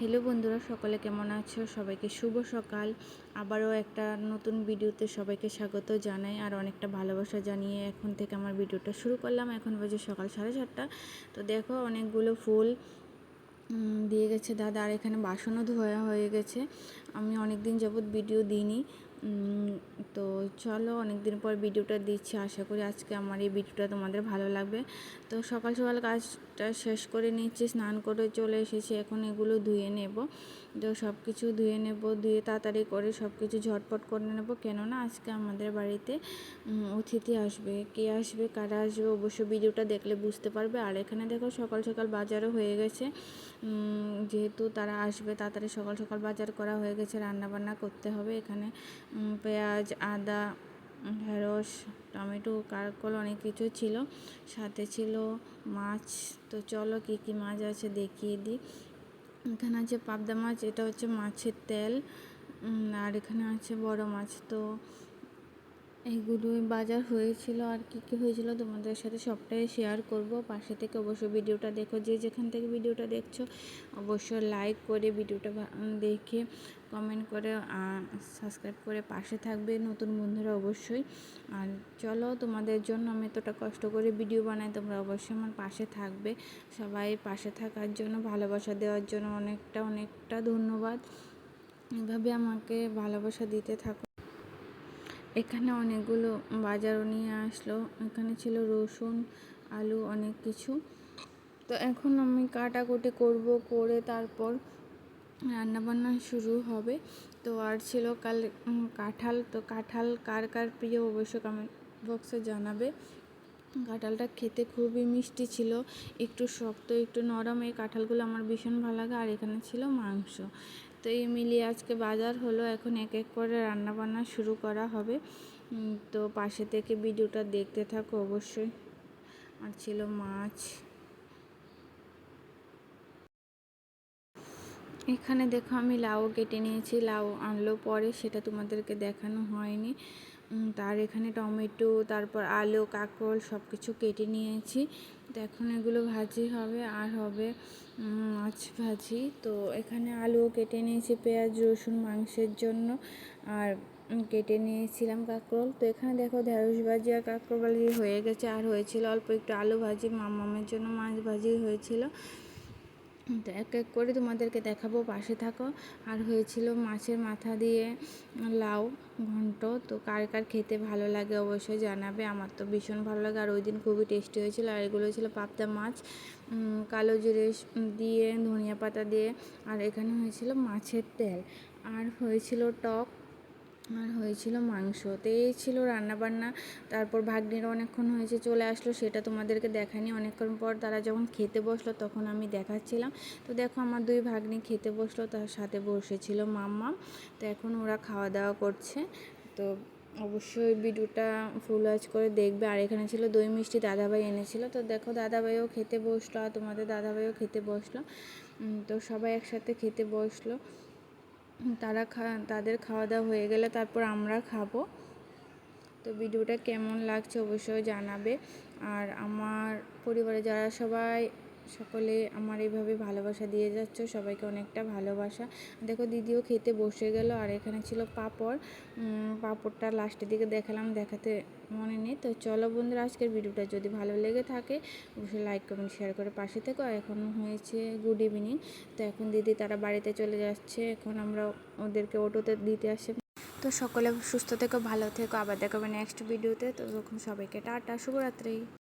Hello বন্ধুরা, সকলে কেমন আছো? সবাইকে শুভ সকাল। আবারও একটা নতুন ভিডিওতে সবাইকে স্বাগত জানাই আর অনেকটা ভালোবাসা জানিয়ে এখন থেকে আমার ভিডিওটা শুরু করলাম। এখন বাজে সকাল সাড়ে সাতটা। তো দেখো, অনেকগুলো ফুল দিয়ে গেছে দাদা। আর এখানে বাসনও ধোয়া হয়ে গেছে। আমি অনেক দিন যাবৎ ভিডিও দিইনি। তো চলো অনেক দিন পর ভিডিওটা দিচ্ছি। আশা করি আজকে আমার এই ভিডিওটা তোমাদের ভালো লাগবে। তো সকাল সকাল কাজটা শেষ করে নিচ্ছি স্নান করে চলে এসেছি। এখন এগুলো ধুয়ে নেব। তো সব কিছু ধুয়ে নেব, ধুয়ে তাড়াতাড়ি করে সব কিছু ঝটপট করে নেব। কেননা আজকে আমাদের বাড়িতে অতিথি আসবে। কে আসবে, কারা আসবে, অবশ্য ভিডিওটা দেখলে বুঝতে পারবে। আর এখানে দেখো সকাল সকাল বাজারও হয়ে গেছে। যেহেতু তারা আসবে, তাড়াতাড়ি সকাল সকাল বাজার করা হয়ে গেছে রান্না বান্না করতে হবে। এখানে পেঁয়াজ, আদা, ঢেঁড়স, টমেটো কারকল অনেক কিছু ছিল। সাথে ছিল মাছ। তো চলো কী কী মাছ আছে দেখিয়ে দিই। এখানে আছে পাবদা মাছ, এটা হচ্ছে মাছের তেল। আর এখানে আছে বড় মাছ। তো এইগুলোই বাজার হয়েছিল আর কি কি হয়েছিল তোমাদের সাথে সবটাই শেয়ার করব। পাশে থেকে অবশ্যই ভিডিওটা দেখো। যে যেখান থেকে ভিডিওটা দেখছ, অবশ্যই লাইক করে ভিডিওটা দেখে কমেন্ট করে সাবস্ক্রাইব করে পাশে থাকবে নতুন বন্ধুরা অবশ্যই। আর চলো, তোমাদের জন্য আমি এতটা কষ্ট করে ভিডিও বানাই, তোমরা অবশ্যই আমার পাশে থাকবে। সবাই পাশে থাকার জন্য, ভালোবাসা দেওয়ার জন্য অনেকটা অনেকটা ধন্যবাদ। এভাবে আমাকে ভালোবাসা দিতে থাকো। এখানে অনেকগুলো বাজারও নিয়ে আসলো। এখানে ছিল রসুন, আলু অনেক কিছু। তো এখন আমি কাটাকুটি করব, করে তারপর রান্নাবান্না শুরু হবে। তো আর ছিল কাল কাঁঠাল। তো কাঁঠাল কার কার প্রিয় অবশ্যই কমেন্ট বক্সে জানাবে। কাঁঠালটা খেতে খুবই মিষ্টি ছিল। একটু শক্ত, একটু নরম। এই কাঁঠালগুলো আমার ভীষণ ভালো লাগে। আর এখানে ছিল মাংস। তো এই মিলিয়ে আজকে বাজার হলো। এখন এক এক করে রান্না বান্না শুরু করা হবে। তো পাশে থেকে ভিডিওটা দেখতে থাকো অবশ্যই। আর ছিল মাছ। এখানে দেখো আমি লাউ কেটে নিয়েছি। লাউ আনলো পরে, সেটা তোমাদেরকে দেখানো হয়নি। তার এখানে টমেটো, তারপর আলু, কাঁকরোল সব কিছু কেটে নিয়েছি। তো এখন এগুলো ভাজি হবে, আর হবে মাছ ভাজি। তো এখানে আলুও কেটে নিয়েছি, পেঁয়াজ, রসুন মাংসের জন্য, আর কেটে নিয়েছিলাম কাঁকরোল। তো এখানে দেখো ঢেঁড়স ভাজি আর কাঁকরোল ভাজি হয়ে গেছে, আর হয়েছিল অল্প একটু আলু ভাজি, মামামের জন্য মাছ ভাজি হয়েছিল। তো এক এক করে তোমাদেরকে দেখাবো, পাশে থাকো। আর হয়েছিল মাছের মাথা দিয়ে লাউ ঘন্ট। তো কার কার খেতে ভালো লাগে অবশ্যই জানাবে। আমার তো ভীষণ ভালো লাগে। আর ওই দিন খুবই টেস্টি হয়েছিল। আর এগুলো ছিল পাবদা মাছ কালো জিরে দিয়ে, ধনিয়া পাতা দিয়ে। আর এখানে হয়েছিল মাছের তেল। আর হয়েছিল টক। আর হয়েছিল মাংস তো এই ছিল রান্নাবান্না। তারপর ভাগ্নিরা অনেকক্ষণ হয়েছে, চলে আসলো, সেটা তোমাদেরকে দেখানি অনেকক্ষণ পর তারা যখন খেতে বসল, তখন আমি দেখাচ্ছিলাম। তো দেখো, আমার দুই ভাগ্নি খেতে বসল, তার সাথে বসেছিল মাম্মা। তো এখন ওরা খাওয়া দাওয়া করছে। তো অবশ্যই ভিডিওটা ফুল ওয়াচ করে দেখবে। আর এখানে ছিল দই মিষ্টি, দাদাভাই এনেছিল। তো দেখো, দাদাভাইও খেতে বসল, আর তোমাদের দাদাভাইও খেতে বসল। তো সবাই একসাথে খেতে বসল। তারা খা, তাদের খাওয়া দাওয়া হয়ে গেলে তারপর আমরা খাব। তো ভিডিওটা কেমন লাগছে অবশ্যই জানাবে। আর আমার পরিবারে যারা সবাই সকলে আমার এইভাবে ভালোবাসা দিয়ে যাচ্ছ, সবাইকে অনেকটা ভালোবাসা। দেখো দিদিও খেতে বসে গেল, আর এখানে ছিল পাপড়। পাপড়টা লাস্টের দিকে দেখালাম, দেখাতে মনে নেই। তো চলো বন্ধুরা, আজকের ভিডিওটা যদি ভালো লেগে থাকে, অবশ্যই লাইক কমেন্ট শেয়ার করে পাশে থেকো। এখন হয়েছে গুড ইভিনিং তো এখন দিদি তারা বাড়িতে চলে যাচ্ছে, এখন আমরা ওদেরকে অটোতে দিতে আসে তো সকলে সুস্থ থেকো, ভালো থেকো, আবার দেখাবে নেক্সট ভিডিওতে তো তখন সবাইকে টাটা, শুভরাত্রি।